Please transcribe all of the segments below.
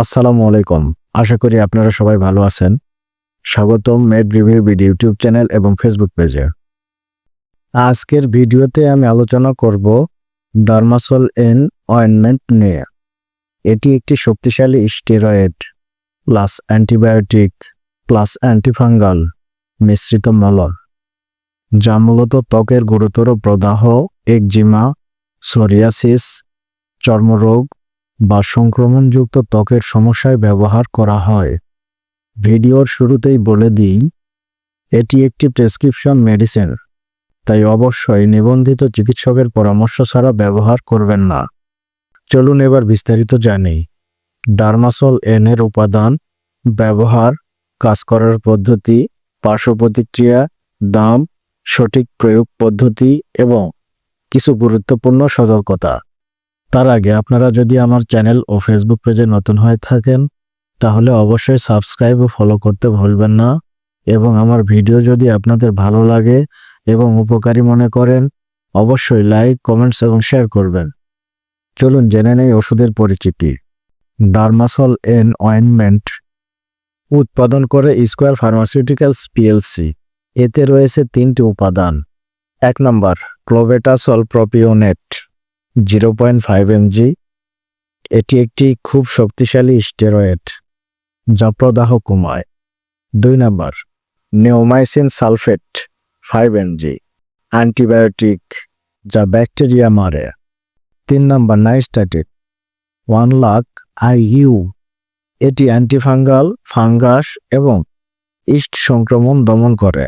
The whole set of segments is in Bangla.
আসসালামু আলাইকুম। আশা করি আপনারা সবাই ভালো আছেন। স্বাগতম med review BD YouTube channel এবং ফেসবুক পেজে আজকের ভিডিওতে আমি আলোচনা করব ডার্মাসল এন অয়েনমেন্ট নিয়ে। এটি একটি শক্তিশালী steroid plus antibiotic plus antifungal মিশ্রিত মলম, যা মূলত ত্বকের গুরুতর প্রদাহ, একজিমা সোরিয়াসিস চর্মরোগ বা সংক্রমণযুক্ত ত্বকের সমস্যায় ব্যবহার করা হয়। ভিডিওর শুরুতেই বলে দিই, এটি একটি প্রেসক্রিপশন মেডিসিন, তাই অবশ্যই নিবন্ধিত চিকিৎসকের পরামর্শ ছাড়া ব্যবহার করবেন না। চলুন এবার বিস্তারিত জানি। ডার্মাসল এনের উপাদান, ব্যবহার, কাজ করার পদ্ধতি, পার্শ্ব প্রতিক্রিয়া, দাম, সঠিক প্রয়োগ পদ্ধতি এবং কিছু গুরুত্বপূর্ণ সতর্কতা। তার আগে আপনারা যদি আমার চ্যানেল ও ফেসবুক পেজে নতুন হয়ে থাকেন, তাহলে অবশ্যই সাবস্ক্রাইব ও ফলো করতে ভুলবেন না এবং আমার ভিডিও যদি আপনাদের ভালো লাগে এবং উপকারী মনে করেন, অবশ্যই লাইক কমেন্টস এবং শেয়ার করবেন। চলুন জেনে নেই ওষুধের পরিচিতি। ডার্মাসল এন অয়েনমেন্ট উৎপাদন করে স্কোয়ার ফার্মাসিউটিক্যালস পিএলসি এতে রয়েছে তিনটি উপাদান। এক নম্বর clobetasol propionate zero point five mg. এটি একটি খুব শক্তিশালী স্টেরয়েড যা প্রদাহ কমায়। দুই নম্বর, neomycin sulphate five mg, antibiotic যা ব্যাকটেরিয়া মারে। তিন নম্বর নাইস্ট্যাটিক ওয়ান লাখ আইইউ এটি অ্যান্টিফাঙ্গাল, ফাঙ্গাস এবং ইস্ট সংক্রমণ দমন করে।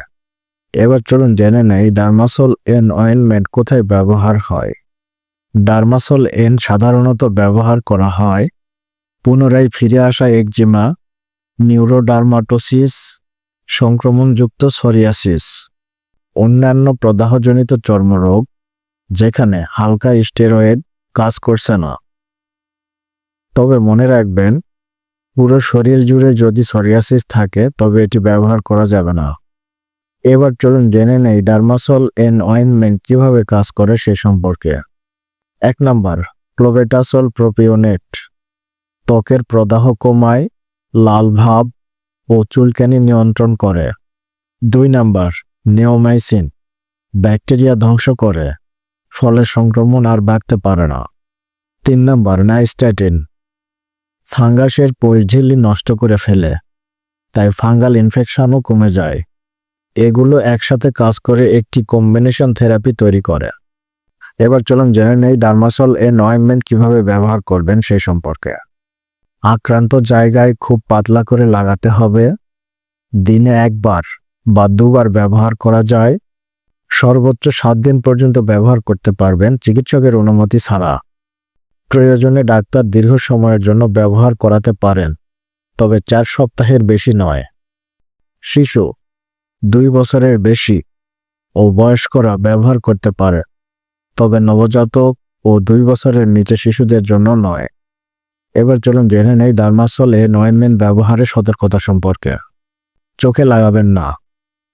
এবার চলুন জেনে নেই, ডার্মাসল এন অয়েনমেন্ট কোথায় ব্যবহার হয়। ডার্মাসল এন সাধারণত ব্যবহার করা হয়। পুনরায় ফিরে আসা একজিমা, নিউরোডার্মাটোসিস, সংক্রমণযুক্ত সরিয়াসিস। অন্যান্য প্রদাহজনিত চর্মরোগ, যেখানে হালকা স্টেরয়েড কাজ করছে না। তবে মনে রাখবেন, পুরো শরীর জুড়ে যদি সরিয়াসিস থাকে, তবে এটি ব্যবহার করা যাবে না। এবার চলুন জেনে নেই ডার্মাসল এন অয়েনমেন্ট কীভাবে কাজ করে সে সম্পর্কে। এক নাম্বার, ক্লোবেটাসল প্রোপিওনেট। ত্বকের প্রদাহ কমায়, লাল ভাব ও চুলকানি নিয়ন্ত্রণ করে। দুই নাম্বার, নেওমাইসিন, ব্যাকটেরিয়া ধ্বংস করে, ফলে সংক্রমণ আর বাড়তে পারে না। তিন নাম্বার নাইস্ট্যাটিন ফাঙ্গাসের পরিঝিল্লি নষ্ট করে ফেলে, তাই ফাঙ্গাল ইনফেকশনও কমে যায়। এগুলো একসাথে কাজ করে একটি কম্বিনেশন থেরাপি তৈরি করে। এবার চলুন জেনে নেই ডার্মাসল এ নয়েনমেন্ট কীভাবে ব্যবহার করবেন সেই সম্পর্কে। আক্রান্ত জায়গায় খুব পাতলা করে লাগাতে হবে। দিনে একবার বা দুবার ব্যবহার করা যায়। সর্বোচ্চ সাত দিন পর্যন্ত ব্যবহার করতে পারবেন চিকিৎসকের অনুমতি ছাড়া। প্রয়োজনে ডাক্তার দীর্ঘ সময়ের জন্য ব্যবহার করাতে পারেন, তবে চার সপ্তাহের বেশি নয়। শিশু, দুই বছরের বেশি ও বয়স্করা ব্যবহার করতে পারে। তবে নবজাতক ও দুই বছরের নিচে শিশুদের জন্য নয়। এবার চলুন জেনে নেই ডার্মাসলে নয়েনমেন্ট ব্যবহারে সতর্কতা সম্পর্কে। চোখে লাগাবেন না।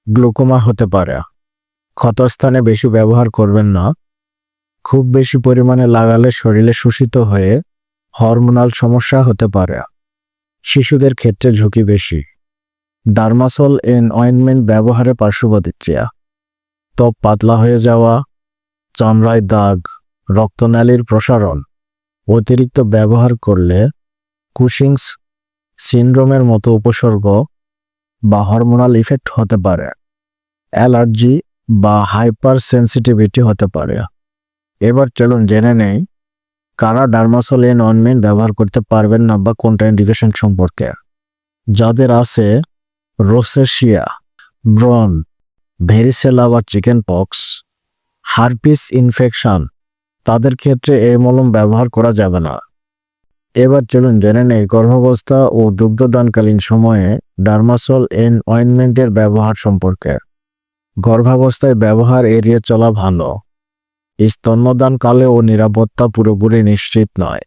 গ্লুকোমা হতে পারে। ক্ষতস্থানে বেশি ব্যবহার করবেন না। খুব বেশি পরিমাণে লাগালে শরীরে শোষিত হয়ে হরমোনাল সমস্যা হতে পারে। শিশুদের ক্ষেত্রে ঝুঁকি বেশি। ডার্মাসল এন অয়েনমেন্ট ব্যবহারে পার্শ্ব প্রতিক্রিয়া ত্বক পাতলা হয়ে যাওয়া চামড়ায় দাগ, রক্তনালীর প্রসারণ, অতিরিক্ত ব্যবহার করলে কুশিংস সিনড্রোমের মতো উপসর্গ বা হরমোনাল ইফেক্ট হতে পারে, অ্যালার্জি বা হাইপার সেন্সিটিভিটি হতে পারে। এবার চলুন জেনে নেই, কারা ডার্মাসল এন অনমেন্ট ব্যবহার করতে পারবেন না বা কোনটা ইন্ডিকেশন সম্পর্কে। যাদের আছে রোসেশিয়া, ব্রন, ভেরিসেলা বা চিকেন পক্স হারপিস ইনফেকশন। তাদের ক্ষেত্রে এই মলম ব্যবহার করা যাবে না। এবার চলুন জেনে নেই, গর্ভাবস্থা ও দুগ্ধদানকালীন সময়ে ডার্মাসল এন অয়েনমেন্টের ব্যবহার সম্পর্কে। গর্ভাবস্থায় ব্যবহার এড়িয়ে চলা ভালো। স্তন্যদানকালে ও নিরাপত্তা পুরোপুরি নিশ্চিত নয়।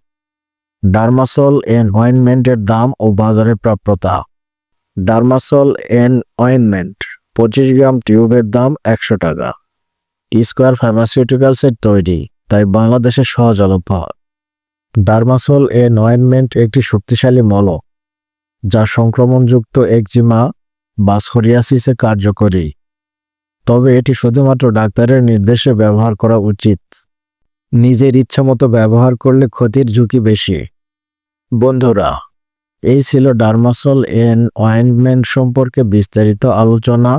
ডার্মাসল এন অয়েনমেন্টের দাম ও বাজারে প্রাপ্যতা। ডার্মাসল এন অয়েনমেন্ট, পঁচিশ গ্রাম টিউবের দাম একশো টাকা। স্কোয়ার ফার্মাসিউটিক্যালসের তৈরি, তাই বাংলাদেশে সহজলভ্য ডার্মাসল এ নয়েনমেন্ট একটি শক্তিশালী মল, যা সংক্রমণযুক্ত একজিমা বা সোরিয়াসিসে কার্যকরী। তবে এটি শুধুমাত্র ডাক্তারের নির্দেশে ব্যবহার করা উচিত। নিজের ইচ্ছামতো ব্যবহার করলে ক্ষতির ঝুঁকি বেশি। বন্ধুরা, এই ছিল ডার্মাসল এন অয়েন্টমেন্ট সম্পর্কে বিস্তারিত আলোচনা।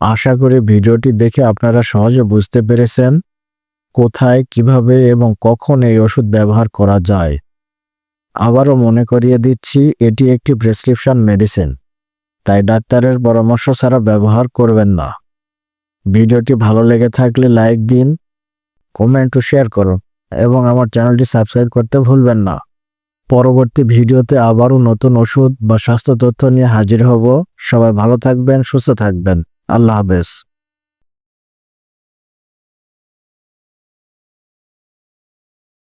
আশা করি ভিডিওটি দেখে আপনারা সহজে বুঝতে পেরেছেন কোথায়, কীভাবে এবং কখন এই ওষুধ ব্যবহার করা যায়। আবারও মনে করিয়ে দিচ্ছি, এটি একটি প্রেসক্রিপশন মেডিসিন, তাই ডাক্তারের পরামর্শ ছাড়া ব্যবহার করবেন না। ভিডিওটি ভালো লেগে থাকলে লাইক দিন, কমেন্ট ও শেয়ার করুন, এবং আমার চ্যানেলটি সাবস্ক্রাইব করতে ভুলবেন না। পরবর্তী ভিডিওতে আবারও নতুন ওষুধ বা স্বাস্থ্য তথ্য নিয়ে হাজির হব। সবাই ভালো থাকবেন, সুস্থ থাকবেন। আল্লাহ হাফেজ।